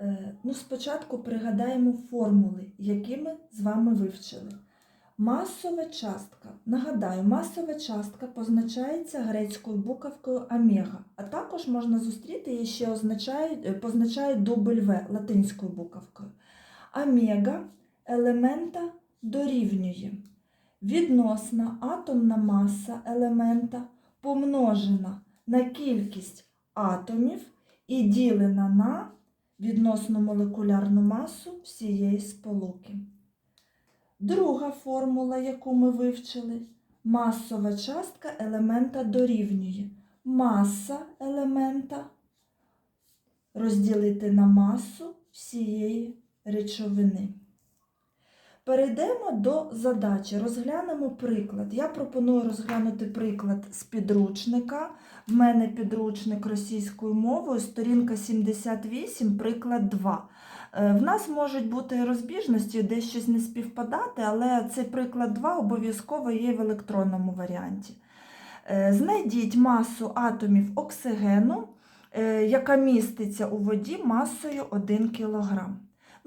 Е, Ну, спочатку пригадаємо формули, які ми з вами вивчили. Масова частка. Нагадаю, масова частка позначається грецькою буковкою омега, а також можна зустріти її ще означають, е, позначають W латинською буковкою. Омега елемента дорівнює відносна атомна маса елемента помножена на кількість атомів і ділена на відносно молекулярну масу всієї сполуки. Друга формула, яку ми вивчили, масова частка елемента дорівнює маса елемента розділити на масу всієї речовини. Перейдемо до задачі, розглянемо приклад. Я пропоную розглянути приклад з підручника. В мене підручник російською мовою, сторінка 78, приклад 2. Е, В нас можуть бути розбіжності, десь щось не співпадати, але цей приклад 2 обов'язково є в електронному варіанті. Е, Знайдіть масу атомів оксигену, е, яка міститься у воді масою 1 кг.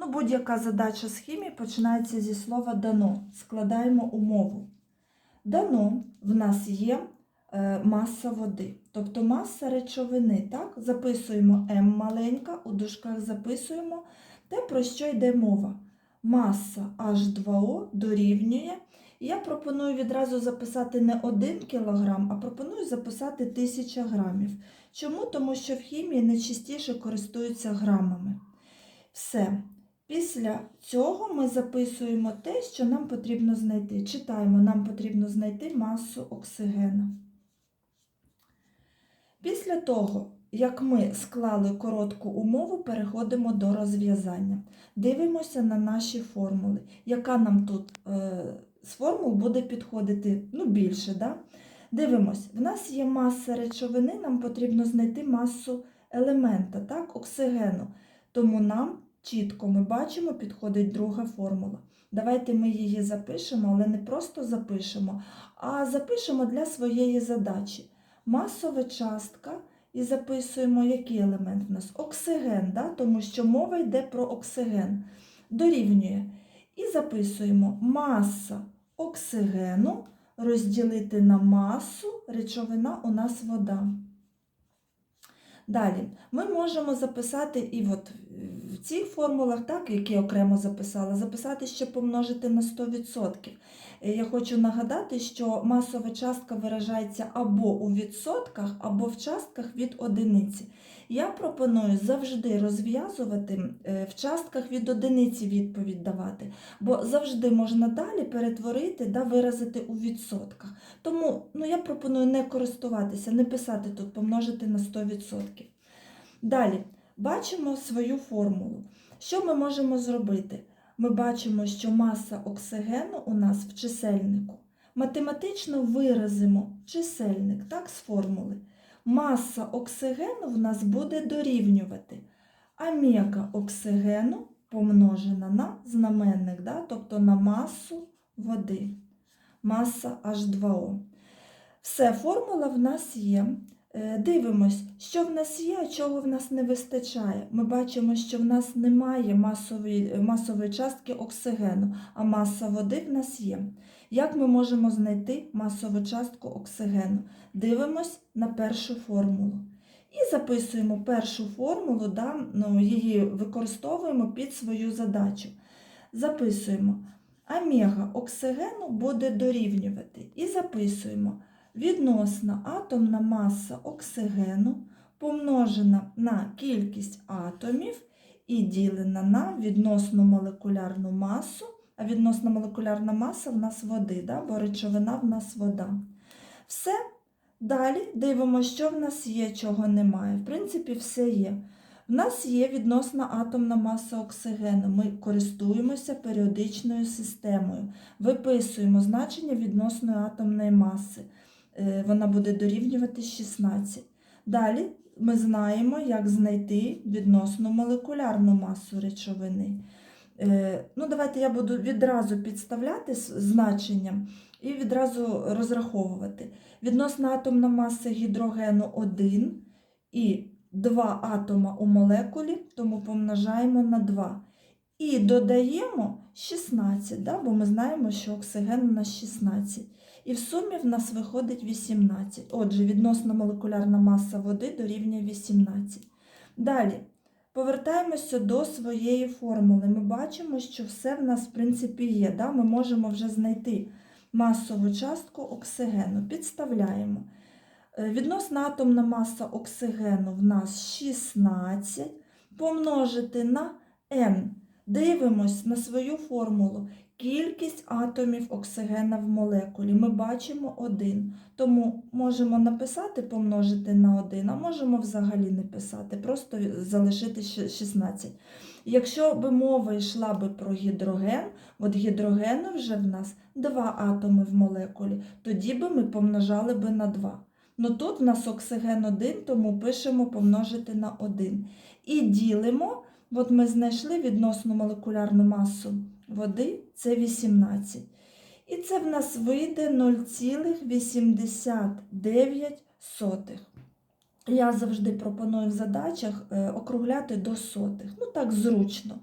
Ну, будь-яка задача з хімії починається зі слова дано. Складаємо умову. Дано в нас є е, маса води, тобто маса речовини. Так? Записуємо М маленька, у дужках записуємо те, про що йде мова. Маса H2O дорівнює. Я пропоную відразу записати не 1 кг, а пропоную записати 1000 грамів. Чому? Тому що в хімії найчастіше користуються грамами. Все. Після цього ми записуємо те, що нам потрібно знайти. Читаємо, нам потрібно знайти масу оксигену. Після того, як ми склали коротку умову, переходимо до розв'язання. Дивимося на наші формули. Яка нам тут е, з формул буде підходити ну, більше. Да? Дивимось, в нас є маса речовини, нам потрібно знайти масу елемента, так, оксигену. Тому нам чітко ми бачимо, підходить друга формула. Давайте ми її запишемо, але не просто запишемо, а запишемо для своєї задачі. Масова частка і записуємо, який елемент в нас оксиген, да? тому що мова йде про оксиген. Дорівнює. І записуємо маса оксигену розділити на масу, речовина у нас вода. Далі, ми можемо записати і от в цих формулах, так, які я окремо записала, записати, що помножити на 100%. Е, Я хочу нагадати, що масова частка виражається або у відсотках, або в частках від одиниці. Я пропоную завжди розв'язувати е, в частках від одиниці відповідь давати, бо завжди можна далі перетворити, да, виразити у відсотках. Тому ну, я пропоную не користуватися, не писати тут помножити на 100%. Далі бачимо свою формулу. Що ми можемо зробити? Ми бачимо, що маса оксигену у нас в чисельнику. Математично виразимо чисельник так, з формули. Маса оксигену в нас буде дорівнювати омега оксигену помножена на знаменник, да, тобто на масу води. Маса H2O. Все, формула в нас є. Е, Дивимось, що в нас є, а чого в нас не вистачає. Ми бачимо, що в нас немає масової, масової частки оксигену, а маса води в нас є. Як ми можемо знайти масову частку оксигену? Дивимось на першу формулу. І записуємо першу формулу, да, ну, її використовуємо під свою задачу. Записуємо омега оксигену буде дорівнювати. І записуємо відносна атомна маса оксигену помножена на кількість атомів і ділена на відносну молекулярну масу, а відносна молекулярна маса в нас води, да? бо речовина в нас вода. Все. Далі дивимося, що в нас є, чого немає. В принципі, все є. В нас є відносна атомна маса оксигену. Ми користуємося періодичною системою. Виписуємо значення відносної атомної маси. Е, Вона буде дорівнювати 16. Далі ми знаємо, як знайти відносну молекулярну масу речовини. Е, Ну, Давайте я буду відразу підставляти значенням і відразу розраховувати. Відносна атомна маса гідрогену 1 і 2 атома у молекулі, тому помножаємо на 2. І додаємо 16, да? бо ми знаємо, що оксиген у нас 16. І в сумі в нас виходить 18. Отже, відносна молекулярна маса води дорівнює 18. Далі. Повертаємося до своєї формули. Ми бачимо, що все в нас, в принципі, є. Да? Ми можемо вже знайти масову частку оксигену. Підставляємо. Е, Відносна атомна маса оксигену в нас 16. Помножити на n. Дивимось на свою формулу. Кількість атомів оксигена в молекулі. Ми бачимо 1. Тому можемо написати помножити на 1, а можемо взагалі не писати, просто залишити 16. Якщо би мова йшла би про гідроген, от гідрогену вже в нас 2 атоми в молекулі, тоді би ми помножали би на 2. Ну тут в нас оксиген 1, тому пишемо помножити на 1. І ділимо, от ми знайшли відносну молекулярну масу води, це 18. І це в нас вийде 0,89. Я завжди пропоную в задачах е, округляти до сотих. Ну так зручно.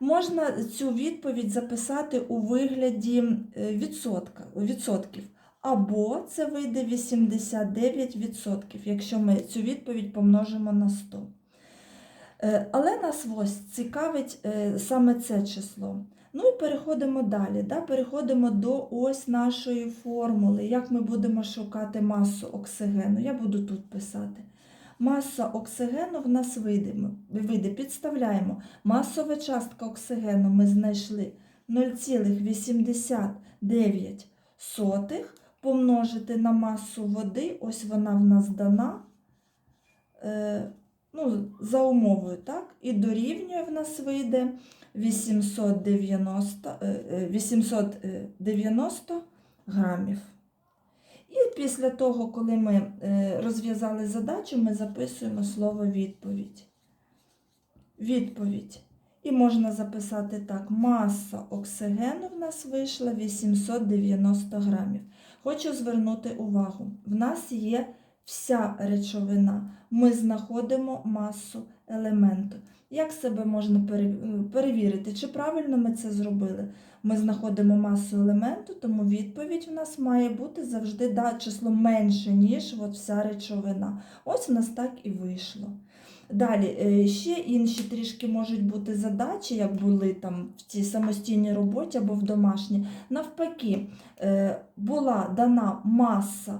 Можна цю відповідь записати у вигляді е, відсотка, відсотків. Або це вийде 89%, якщо ми цю відповідь помножимо на 100. Е, Але нас ось цікавить саме це число. Ну і переходимо далі. Да? Переходимо до ось нашої формули. Як ми будемо шукати масу оксигену? Я буду тут писати. Маса оксигену в нас вийде. Підставляємо. Масова частка оксигену ми знайшли 0,89 помножити на масу води, ось вона в нас дана. Е, ну, за умовою, так? І дорівнює в нас вийде 890, е, е, 890 грамів. І після того, коли ми е, розв'язали задачу, ми записуємо слово відповідь. Відповідь. І можна записати так: маса оксигену в нас вийшла 890 грамів. Хочу звернути увагу: в нас є вся речовина. Ми знаходимо масу елементу. Як себе можна перевірити, чи правильно ми це зробили? Ми знаходимо масу елементу, тому відповідь у нас має бути завжди да, число менше, ніж от вся речовина. Ось у нас так і вийшло. Далі, е, ще інші трішки можуть бути задачі, як були там в цій самостійній роботі або в домашній. Навпаки, е, була дана маса е,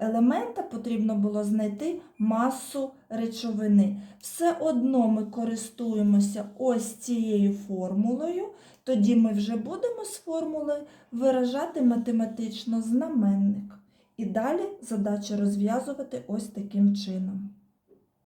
елемента, потрібно було знайти масу речовини. Все одно ми користуємося ось цією формулою, тоді ми вже будемо з формули виражати математично знаменник. І далі задача розв'язувати ось таким чином.